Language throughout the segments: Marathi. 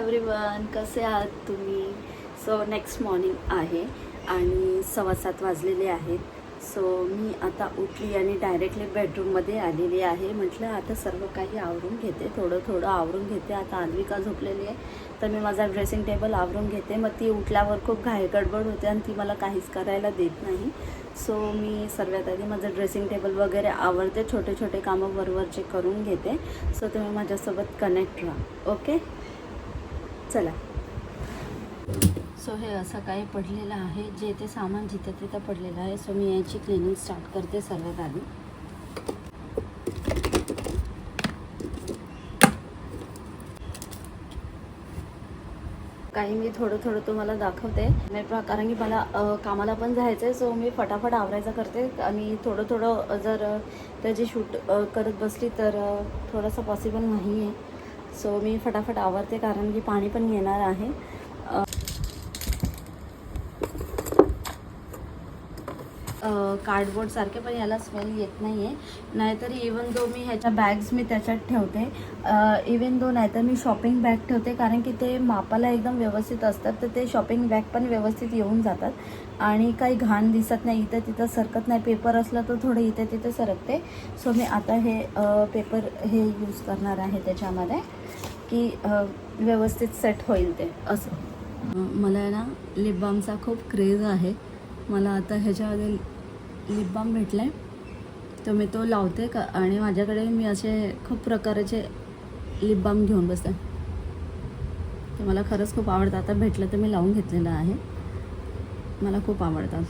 एव्हरीवन कसे आहात तुम्ही? सो नेक्स्ट मॉर्निंग आहे आणि सव्वा सात वाजलेले आहेत. सो मी आता उठली आणि डायरेक्टली बेडरूममध्ये आलेली आहे. म्हटलं आता सर्व काही आवरून घेते. थोडं थोडं आवरून घेते. आता अन्विका झोपलेली आहे. तर मी माझा ड्रेसिंग टेबल आवरून घेते. मग ती उठल्यावर खूप घाई गडबड होते आणि ती मला काहीच करायला देत नाही. सो मी सर्वात आधी माझं ड्रेसिंग टेबल वगैरे आवडते छोटे छोटे कामं वरवरचे करून घेते. सो तुम्ही माझ्यासोबत कनेक्ट राहा. ओके चला. सो हे असं काही पडलेलं आहे. जे ते सामान जिथं तिथं पडलेलं आहे सो मी याची क्लिनिंग स्टार्ट करते सर्वात आधी. काही मी थोडं थोडं तुम्हाला दाखवते. नाही प्र- कारण की मला कामाला पण जायचं आहे सो मी फटाफट आवरायचं करते. आणि थोडं थोडं जर त्याची शूट करत बसली तर थोडंसं पॉसिबल नाही आहे सो मी फटाफट आवरते कारण की पाणी पण येणार आहे. कार्डबोर्डसारखे पण याला स्मेल येत नाही आहे नाहीतर इवन दो मी ह्याच्या बॅग्स मी त्याच्यात ठेवते. इवन दो नाहीतर मी शॉपिंग बॅग ठेवते कारण की ते मापाला एकदम व्यवस्थित असतात तर ते शॉपिंग बॅग पण व्यवस्थित येऊन जातात. आणि काही घाण दिसत नाही इथं तिथं सरकत नाही. पेपर असला तर थोडं इथे तिथे सरकते. सो मी आता हे पेपर हे यूज करणार आहे त्याच्यामध्ये. की व्यवस्थित सेट होईल ते. असं. मला आहे ना लिप बामचा खूप क्रेज आहे. मला आता ह्याच्यामध्ये लिप बाम भेटला आहे तर मी तो लावते का आणि माझ्याकडे मी असे खूप प्रकारचे लिप बाम घेऊन बसते. तर मला खरंच खूप आवडतं. आता भेटलं तर मी लावून घेतलेलं आहे. मला खूप आवडतात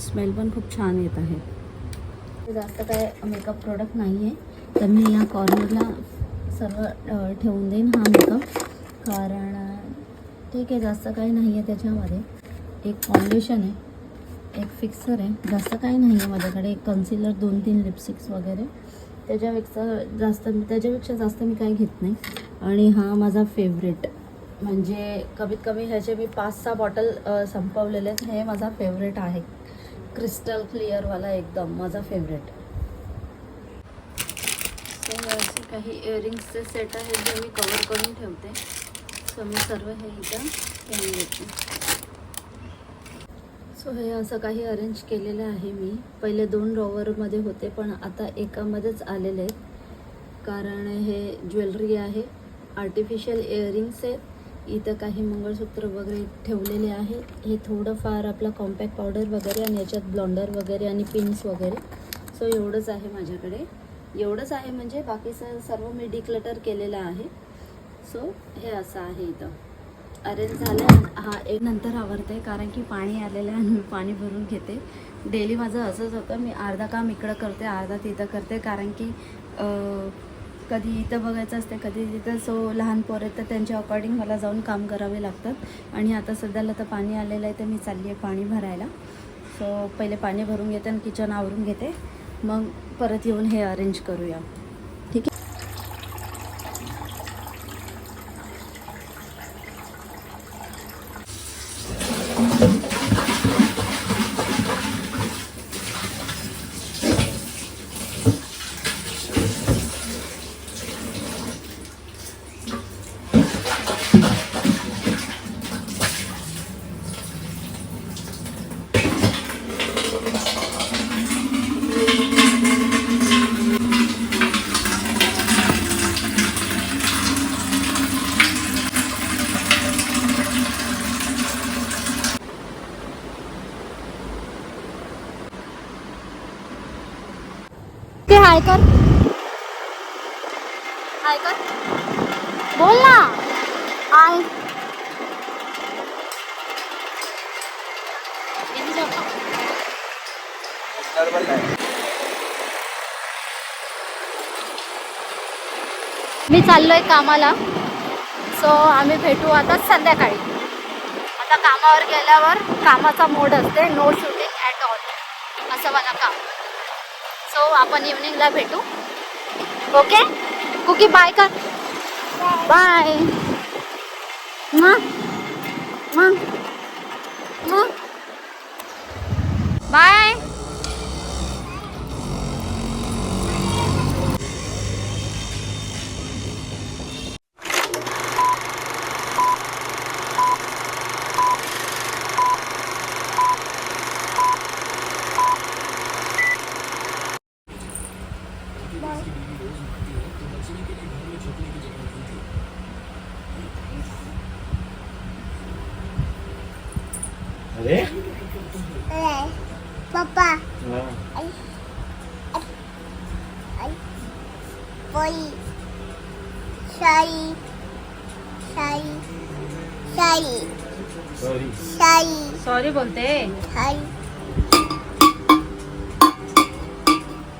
स्मेल पण खूप छान येत आहे. जास्त काय मेकअप प्रोडक्ट नाही आहे तर मी या कॉर्नरला सर्व ठेवून देईन हा मेकअप कारण ठीक आहे जास्त काही नाही आहे त्याच्यामध्ये. एक फाउंडेशन आहे. एक फिक्सर आहे. जास्त काही नाही आहे माझ्याकडे. एक कन्सिलर दोन तीन लिपस्टिक्स वगैरे. त्याच्यापेक्षा जास्त त्याच्यापेक्षा जास्त मी काही घेत नाही. आणि हा माझा फेवरेट म्हणजे कमीत कमी ह्याचे मी पाच सहा बॉटल संपवलेले आहेत हे माझा फेवरेट आहे. क्रिस्टल क्लिअरवाला एकदम माझा फेवरेट हे असे काही इयरिंग्सचे सेट आहेत जे मी कवर करून ठेवते. सो मी सर्व हे इथं ठेवून घेते सो हे असं काही अरेंज केलेलं आहे मी. पहिले दोन ड्रॉवरमध्ये होते पण आता एकामध्येच आलेले आहेत. कारण हे ज्वेलरी आहे. आर्टिफिशियल इयरिंग्स आहेत. इथं काही मंगळसूत्र वगैरे ठेवलेले आहे. हे थोडंफार आपलं कॉम्पॅक्ट पावडर वगैरे आणि याच्यात ब्लॉन्डर वगैरे आणि पिन्स वगैरे. सो एवढंच आहे माझ्याकडे. एवढंच आहे म्हणजे बाकी सर्व मी डिक्लटर केलेलं आहे. सो हे असं आहे इथं. अरेंज झालं. हा एक नंतर आवडते कारण की पाणी आलेलं आहे आणि मी पाणी भरून घेते. डेली माझं असंच होतं. मी अर्धा काम इकडं करते अर्धा तिथं करते कारण की कधी इथं बघायचं असते कधी तिथं सो लहान पोर आहेत तर त्यांच्या अकॉर्डिंग मला जाऊन काम करावे लागतात. आणि आता सध्याला तर पाणी आलेलं आहे तर मी चालली आहे पाणी भरायला. सो पहिले पाणी भरून घेते आणि किचन आवरून घेते. मग परत येऊन हे अरेंज करूया ठीक आहे ते हाय कर हाय कर बोल ना. आय मी चाललोय कामाला. सो आम्ही भेटू आता संध्याकाळी. आता कामावर गेल्यावर कामाचा मोड असते नो शूटिंग ॲट ऑल असं मला काम सो आपण इव्हनिंगला भेटू. ओके कुकी बाय कर. बाय मग मग बाय अरे? पप्पा. पोई शाई शाई शाई सॉरी बोलते. शाई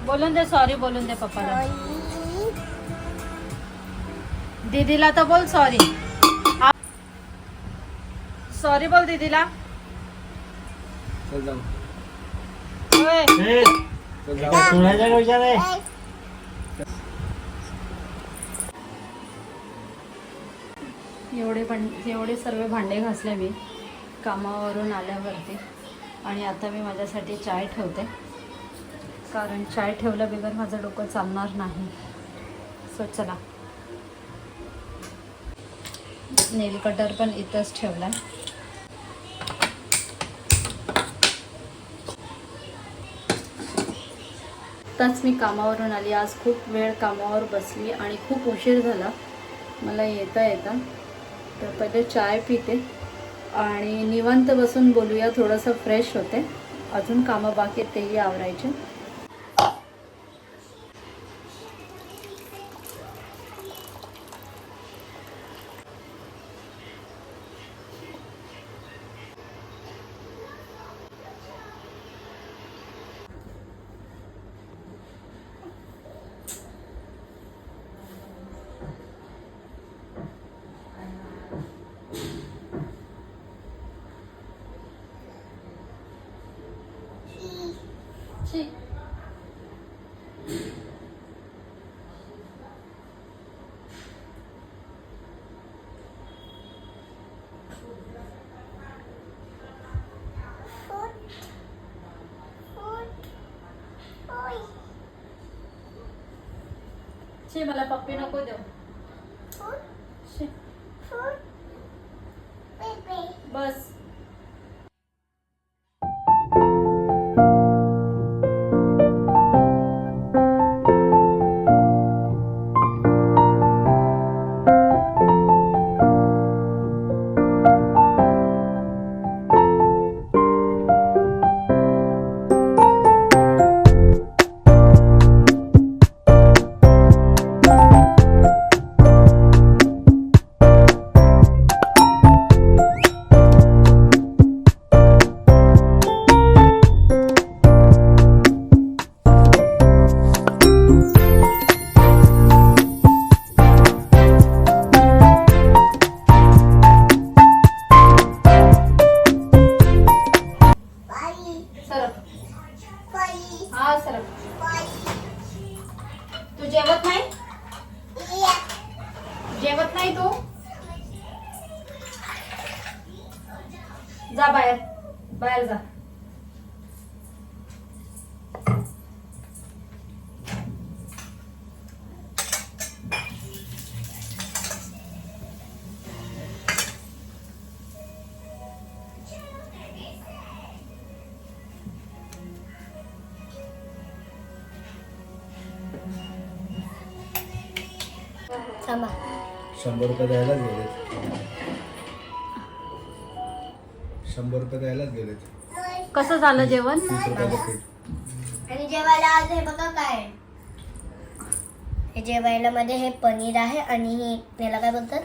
बोलून दे सॉरी बोलून दे पप्पाला. दीदीला तर बोल सॉरी सॉरी बोल दीदीला? एवढे पण एवढे सर्व भांडे घासले मी. कामावरून आल्यावरती. आणि आता मी माझ्यासाठी चाय ठेवते. कारण चाय ठेवल्या बिगर माझं डोकं चालणार नाही. सो चला. नेल कटर पण इथंच ठेवला आत्ताच मी कामावरून आली. आज खूप वेळ कामावर बसली आणि खूप उशीर झाला. मला येता येता. तर पहिले चाय पिते आणि निवांत बसून बोलूया. थोडंसं फ्रेश होते. अजून कामं बाकी आहेत तेही आवरायचे. शी मला पप्पी नको देऊ शी बस तू जेवत नाही? जेवत नाही तू? जा बाहेर. बाहेर जा. थांबा. शंभर रुपये द्यायलाच गेलेत. शंभर रुपये द्यायलाच गेलेत. कसं झालं जेवण? तीस आणि जेवायला आज हे बघा काय? आहे. हे जेवायला मध्ये हे पनीर आहे आणि हे याला काय बोलतात?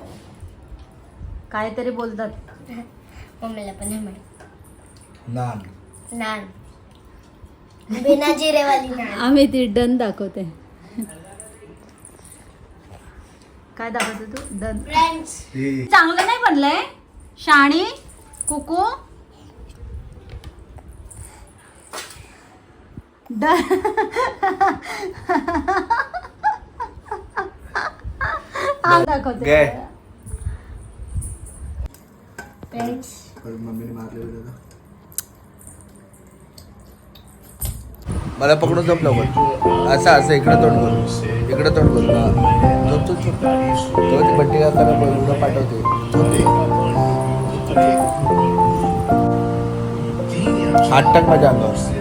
काहीतरी बोलतात. मम्मीला पण हे माहीत नान. नान. बिना जिरेवाली नान. आम्ही ती डन दाखवते. काय दाखवते तू? डन. फ्रेंड्स ही चांगलं नाही बनलंय? शाणी कुकू. डन. हा दाखवते. मम्मीने मारलेलं मला पकडून झोप लवकर. असं असं इकडं तोंड करू इकडं तोंड करू हा. झोप तू झोप. तो ती बट्टी करताना बरोबर पाठवते. झोप हात टाक माझ्या अंगावर.